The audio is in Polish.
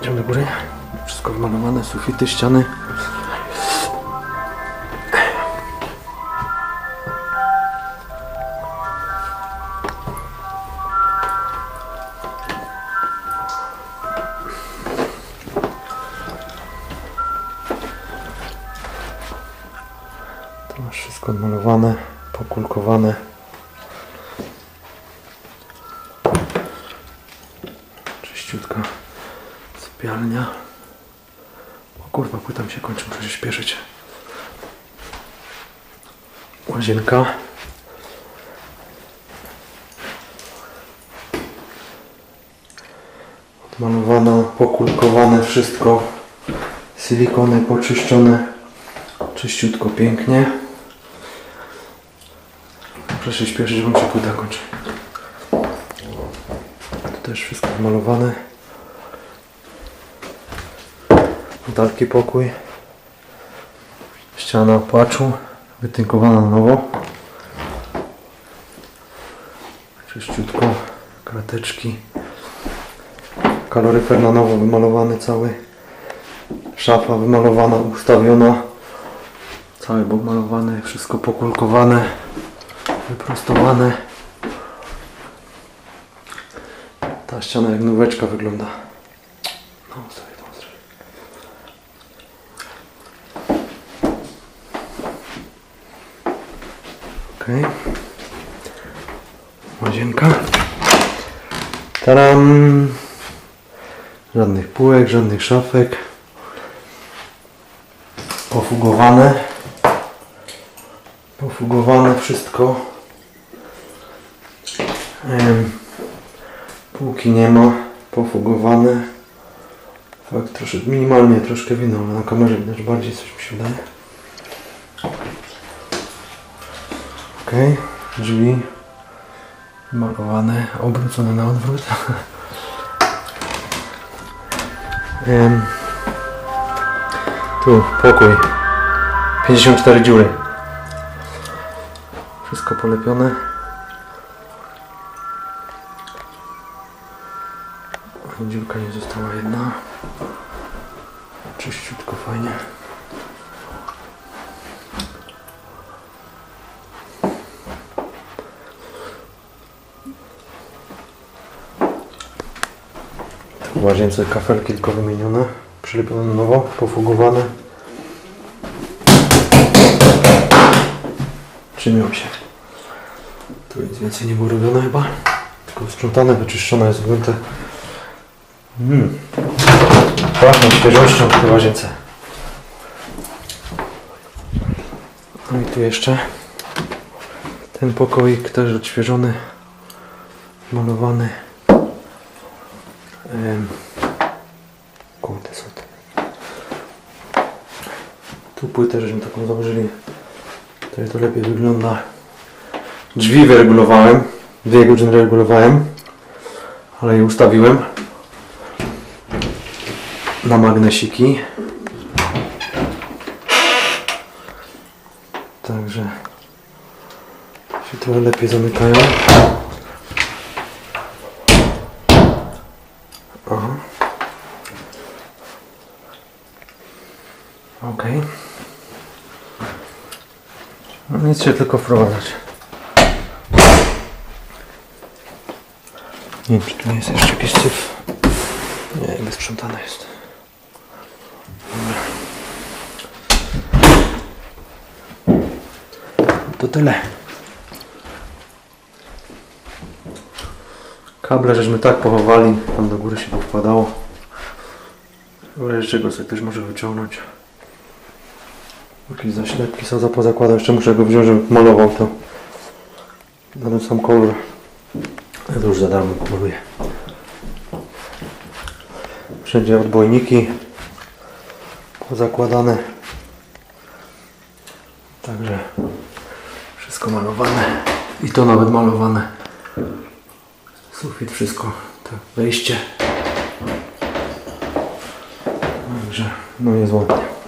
Idziemy góry. Wszystko wymalowane, sufity, ściany. Wszystko odmalowane, pokulkowane. Czyściutka sypialnia. O kurwa, płyta mi się kończy, muszę się śpieszyć. Łazienka. Odmalowane, pokulkowane wszystko. Silikony poczyszczone. Czyściutko, pięknie. Proszę się śpieszyć, bo mi się płyta kończy. Tu też wszystko zmalowane. Dalki pokój. Ściana płaczu. Wytynkowana na nowo. Czyściutko. Krateczki. Kaloryfer na nowo wymalowany cały. Szafa wymalowana, ustawiona. Cały bok malowany, wszystko pokulkowane, wyprostowane. Ta ściana jak nóweczka wygląda. No, sobie to zrobię. Okej. Łazienka. Taram. Żadnych półek, żadnych szafek. Pofugowane. Pofugowane wszystko. Półki nie ma. Pofugowane. Fakt, troszkę minimalnie troszkę wino, ale na kamerze widać bardziej coś mi się wydaje. Okej, drzwi malowane, obrócone na odwrót. Em, tu pokój. 54 dziury. Wszystko polepione. Dziurka nie została jedna. Czyściutko, fajnie. W łazience kafelki tylko wymienione. Przylepione nowo, pofugowane. Trzymią się. Tu nic więcej nie było robione chyba. Tylko sprzątane, wyczyszczone jest wygląda. Hmm. Pachną świeżością w tej łazience. No i tu jeszcze ten pokoik też odświeżony, malowany. Kurde, co to? Tu płytę żeśmy taką założyli. Tutaj to lepiej wygląda. Drzwi wyregulowałem. Dwie godziny regulowałem. Ale je ustawiłem. Na magnesiki. Także się trochę lepiej zamykają. Okej. No nic się tylko wprowadzać. Nie wiem, czy tu jest jeszcze jakiś syf. Nie, jakby sprzątane jest. Dobra. To tyle. Kable żeśmy tak pochowali, tam do góry się powkładało. W razie czego sobie ktoś może wyciągnąć. Jakieś zaślepki są pozakładał, jeszcze muszę go wziąć, żeby malował to. Na ten sam kolor. Ja to już za darmo pomaluję. Wszędzie odbojniki pozakładane. Także wszystko malowane. I to nawet malowane. Sufit, wszystko. Tak, wejście. Także no jest ładnie.